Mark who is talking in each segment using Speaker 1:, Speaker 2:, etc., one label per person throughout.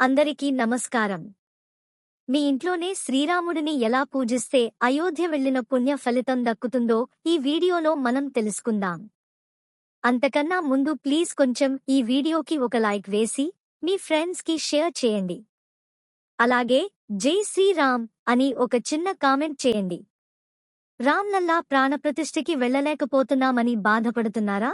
Speaker 1: అందరికీ నమస్కారం. మీ ఇంట్లోనే శ్రీరాముడిని ఎలా పూజిస్తే అయోధ్య వెళ్ళిన పుణ్య ఫలితం దక్కుతుందో ఈ వీడియోలో మనం తెలుసుకుందాం. అంతకన్నా ముందు ప్లీజ్ కొంచెం ఈ వీడియోకి ఒక లైక్ వేసి మీ ఫ్రెండ్స్కి షేర్ చేయండి. అలాగే జై శ్రీరామ్ అని ఒక చిన్న కామెంట్ చేయండి. రామ్లల్లా ప్రాణప్రతిష్ఠకి వెళ్ళలేకపోతున్నామని బాధపడుతున్నారా?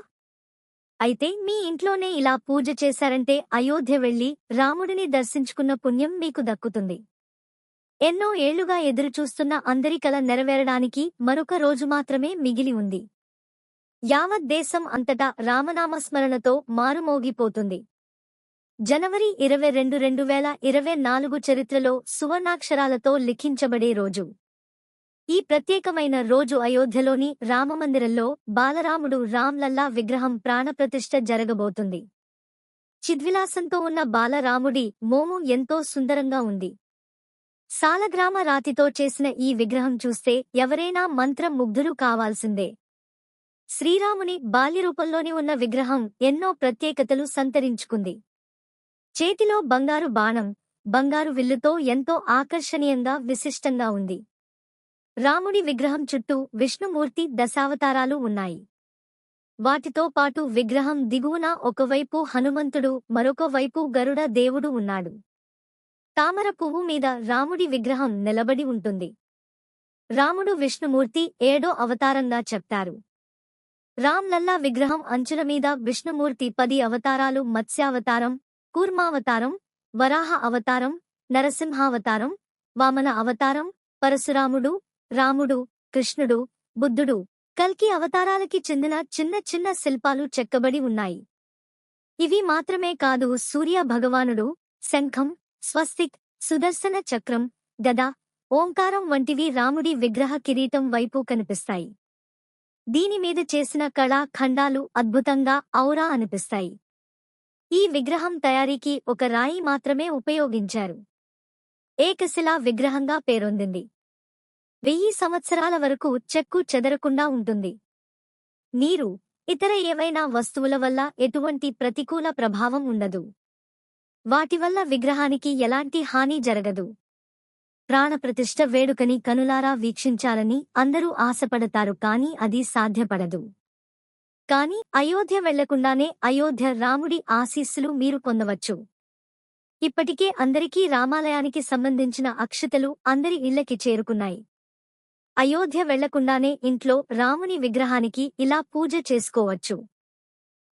Speaker 1: అయితే మీ ఇంట్లోనే ఇలా పూజ చేశారంటే అయోధ్య వెళ్ళి రాముడిని దర్శించుకున్న పుణ్యం మీకు దక్కుతుంది. ఎన్నో ఏళ్ళుగా ఎదురుచూస్తున్న అందరి కల నెరవేరడానికి మరొక రోజు మాత్రమే మిగిలి ఉంది. యావత్ దేశం అంతటా రామనామస్మరణతో మారుమోగిపోతుంది. జనవరి ఇరవై రెండు రెండు వేల ఇరవై నాలుగు చరిత్రలో సువర్ణాక్షరాలతో లిఖించబడే రోజు. ఈ ప్రత్యేకమైన రోజు అయోధ్యలోని రామమందిరంలో బాలరాముడు రామ్లల్లా విగ్రహం ప్రాణప్రతిష్ఠ జరగబోతుంది. చిద్విలాసంతో ఉన్న బాలరాముడి మోము ఎంతో సుందరంగా ఉంది. సాలగ్రామ రాతితో చేసిన ఈ విగ్రహం చూస్తే ఎవరైనా మంత్రముగ్ధులు కావాల్సిందే. శ్రీరాముని బాల్యరూపంలోని ఉన్న విగ్రహం ఎన్నో ప్రత్యేకతలు సంతరించుకుంది. చేతిలో బంగారు బాణం బంగారు విల్లుతో ఎంతో ఆకర్షణీయంగా విశిష్టంగా ఉంది. రాముడి విగ్రహం చుట్టూ విష్ణుమూర్తి దశావతారాలు ఉన్నాయి. వాటితో పాటు విగ్రహం దిగువన ఒకవైపు హనుమంతుడు మరొక వైపు గరుడ దేవుడు ఉన్నాడు. తామర పువ్వు మీద రాముడి విగ్రహం నిలబడి ఉంటుంది. రాముడు విష్ణుమూర్తి ఏడో అవతారంగా చెప్తారు. రామ్లల్లా విగ్రహం అంచుల మీద విష్ణుమూర్తి పది అవతారాలు మత్స్యావతారం కూర్మావతారం వరాహ అవతారం నరసింహావతారం వామన అవతారం పరశురాముడు రాముడు కృష్ణుడు బుద్ధుడు కల్కి అవతారాలకి చెందిన చిన్న చిన్న శిల్పాలు చెక్కబడి ఉన్నాయి. ఇవి మాత్రమే కాదు సూర్య భగవానుడు శంఖం స్వస్తిక్ సుదర్శన చక్రం గద ఓంకారం వంటివి రాముడి విగ్రహ కిరీటం వైపు కనిపిస్తాయి. దీనిమీద చేసిన కళా ఖండాలు అద్భుతంగా ఔరా అనిపిస్తాయి. ఈ విగ్రహం తయారీకి ఒక రాయి మాత్రమే ఉపయోగించారు. ఏకశిలా విగ్రహంగా పేరొందింది. వెయ్యి సంవత్సరాల వరకు చెక్కు చెదరకుండా ఉంటుంది. నీరు ఇతర ఏవైనా వస్తువుల వల్ల ఎటువంటి ప్రతికూల ప్రభావం ఉండదు. వాటి వల్ల విగ్రహానికి ఎలాంటి హాని జరగదు. ప్రాణప్రతిష్ఠ వేడుకని కనులారా వీక్షించాలని అందరూ ఆశపడతారు కాని అది సాధ్యపడదు. కాని అయోధ్య వెళ్ళకుండానే అయోధ్య రాముడి ఆశీస్సులు మీరు పొందవచ్చు. ఇప్పటికే అందరికీ రామాలయానికి సంబంధించిన అక్షతలు అందరి ఇళ్ళకి చేరుకున్నాయి. అయోధ్య వెళ్ళకుండానే ఇంట్లో రాముని విగ్రహానికి ఇలా పూజ చేసుకోవచ్చు.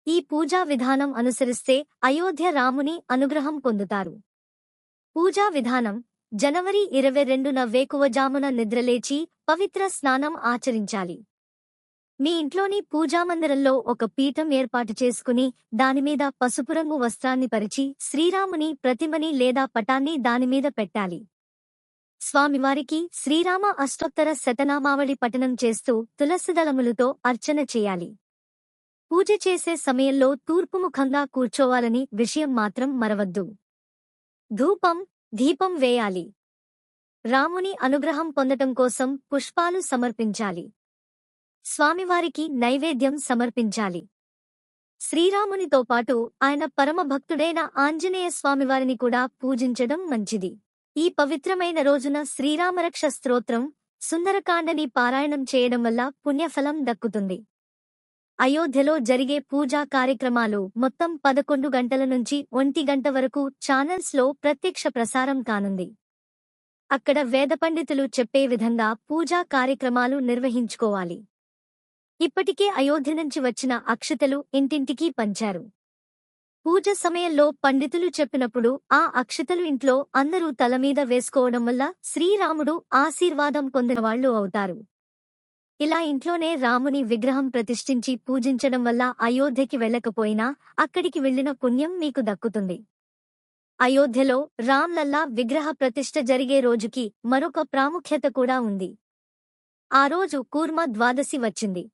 Speaker 1: ఈ పూజా విధానం అనుసరిస్తే అయోధ్య రాముని అనుగ్రహం పొందుతారు. పూజా విధానం జనవరి ఇరవై రెండున వేకువజామున నిద్రలేచి పవిత్ర స్నానం ఆచరించాలి. మీ ఇంట్లోని పూజామందిరంలో ఒక పీఠం ఏర్పాటు చేసుకుని దానిమీద పసుపు రంగు వస్త్రాన్ని పరిచి శ్రీరాముని ప్రతిమని లేదా పటాన్ని దానిమీద పెట్టాలి. స్వామివారికి శ్రీరామ అష్టోత్తర శతనామావళి పఠనం చేస్తూ తులసిదళములతో అర్చన చేయాలి. పూజ చేసే సమయంలో తూర్పుముఖంగా కూర్చోవాలని విషయం మాత్రం మరవద్దు. ధూపం దీపం వేయాలి. రాముని అనుగ్రహం పొందటం కోసం పుష్పాలు సమర్పించాలి. స్వామివారికి నైవేద్యం సమర్పించాలి. శ్రీరామునితో పాటు ఆయన పరమభక్తుడైన ఆంజనేయ స్వామివారిని కూడా పూజించడం మంచిది. ఈ పవిత్రమైన రోజున శ్రీరామరక్ష స్తోత్రం సుందరకాండని పారాయణం చేయడం వల్ల పుణ్యఫలం దక్కుతుంది. అయోధ్యలో జరిగే పూజా కార్యక్రమాలు మొత్తం పదకొండు గంటల నుంచి ఒంటి గంట వరకు ఛానల్స్లో ప్రత్యక్ష ప్రసారం కానుంది. అక్కడ వేద పండితులు చెప్పే విధంగా పూజా కార్యక్రమాలు నిర్వహించుకోవాలి. ఇప్పటికే అయోధ్య నుంచి వచ్చిన అక్షతలు ఇంటింటికీ పంచారు. పూజ సమయంలో పండితులు చెప్పినప్పుడు ఆ అక్షతలు ఇంట్లో అందరూ తలమీద వేసుకోవడం వల్ల శ్రీరాముడు ఆశీర్వాదం పొందినవాళ్ళు అవుతారు. ఇలా ఇంట్లోనే రాముని విగ్రహం ప్రతిష్ఠించి పూజించడం వల్ల అయోధ్యకి వెళ్ళకపోయినా అక్కడికి వెళ్ళిన పుణ్యం మీకు దక్కుతుంది. అయోధ్యలో రామ్లల్లా విగ్రహ ప్రతిష్ఠ జరిగే రోజుకి మరొక ప్రాముఖ్యత కూడా ఉంది. ఆ రోజు కూర్మ ద్వాదశి వచ్చింది.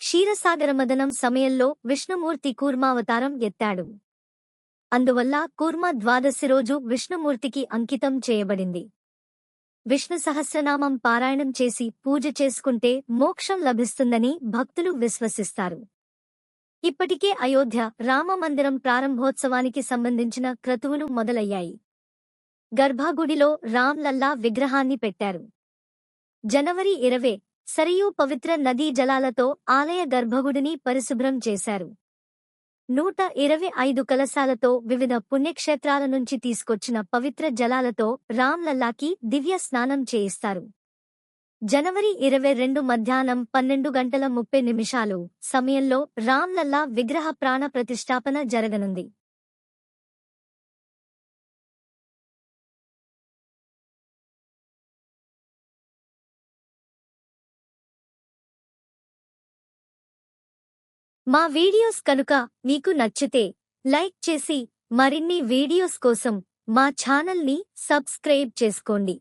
Speaker 1: క్షీరసాగరమదనం సమయంలో విష్ణుమూర్తి కూర్మావతారం ఎత్తాడు. అందువల్ల కూర్మ ద్వాదశి రోజు విష్ణుమూర్తికి అంకితం చేయబడింది. విష్ణు సహస్రనామం పారాయణం చేసి పూజ చేసుకుంటే మోక్షం లభిస్తుందని భక్తులు విశ్వసిస్తారు. ఇప్పటికే అయోధ్య రామ మందిరం ప్రారంభోత్సవానికి సంబంధించిన క్రతువులు మొదలయ్యాయి. గర్భాగుడిలో రామ్లల్లా విగ్రహాన్ని పెట్టారు. జనవరి ఇరవై సరియూ పవిత్ర నదీ జలాలతో ఆలయ గర్భగుడిని పరిశుభ్రం చేశారు. నూట ఇరవై ఐదు కలశాలతో వివిధ పుణ్యక్షేత్రాల నుంచి తీసుకొచ్చిన పవిత్ర జలాలతో రామ్లల్లాకి దివ్య స్నానం చేయిస్తారు. జనవరి ఇరవై రెండు మధ్యాహ్నం పన్నెండు గంటల ముప్పై నిమిషాలు సమయంలో రామ్లల్లా విగ్రహ ప్రాణ ప్రతిష్టాపన జరగనుంది. మా వీడియోస్ కనుక మీకు నచ్చితే లైక్ చేసి మరిన్ని వీడియోస్ కోసం మా ఛానల్ని సబ్స్క్రైబ్ చేసుకోండి.